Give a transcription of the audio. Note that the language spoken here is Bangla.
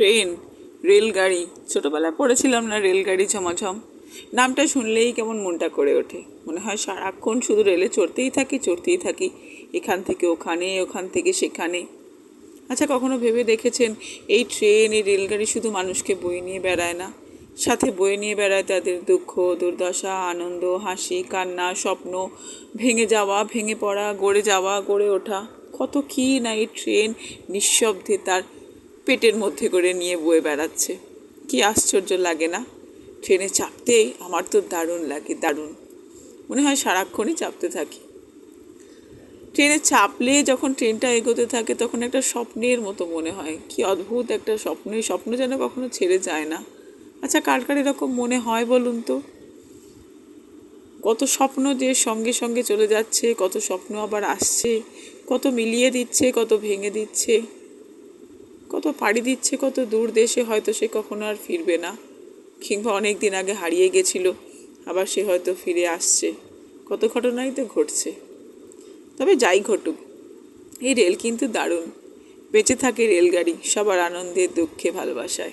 ট্রেন রেলগাড়ি। ছোটোবেলায় পড়েছিলাম না রেলগাড়ি ঝমাঝম। নামটা শুনলেই কেমন মনটা করে ওঠে। মনে হয় সারাক্ষণ শুধু রেলে চড়তেই থাকি চড়তেই থাকি। এখান থেকে ওখানে, ওখান থেকে সেখানে। আচ্ছা কখনো ভেবে দেখেছেন এই ট্রেন এই রেলগাড়ি শুধু মানুষকে বয়ে নিয়ে বেড়ায় না? সাথে বয়ে নিয়ে বেড়ায় তাদের দুঃখ, দুর্দশা, আনন্দ, হাসি, কান্না, স্বপ্ন, ভেঙে যাওয়া, ভেঙে পড়া, গড়ে যাওয়া, গড়ে ওঠা। কত কী না এই ট্রেন নিঃশব্দে তার পেটের মধ্যে করে নিয়ে বয়ে বেড়াচ্ছে। কি আশ্চর্য লাগে না? ট্রেনে চাপতে আমার তো দারুণ লাগে, দারুণ। মনে হয় সারাক্ষণই চাপতে থাকি। ট্রেনে চাপলে যখন ট্রেনটা এগোতে থাকে, তখন একটা স্বপ্নের মতো মনে হয়। কি অদ্ভুত একটা স্বপ্ন স্বপ্ন যেন কখনো ছেড়ে যায় না। আচ্ছা কার কার এরকম মনে হয় বলুন তো? কত স্বপ্ন যে সঙ্গে সঙ্গে চলে যাচ্ছে, কত স্বপ্ন আবার আসছে, কত মিলিয়ে দিচ্ছে, কত ভেঙে দিচ্ছে। কত পাড়ি দিচ্ছে, কত দূর দেশে হয়তো সে কখনো আর ফিরবে না। কিংবা অনেক দিন আগে হারিয়ে গেছিল, আবার সে হয়তো ফিরে আসছে। কত ঘটনাই তো ঘটছে। তবে যাই ঘটুক, এই রেল কিন্তু দারুণ। বেঁচে থাকে রেলগাড়ি, সবার আনন্দে দুঃখে, ভালোবাসায়।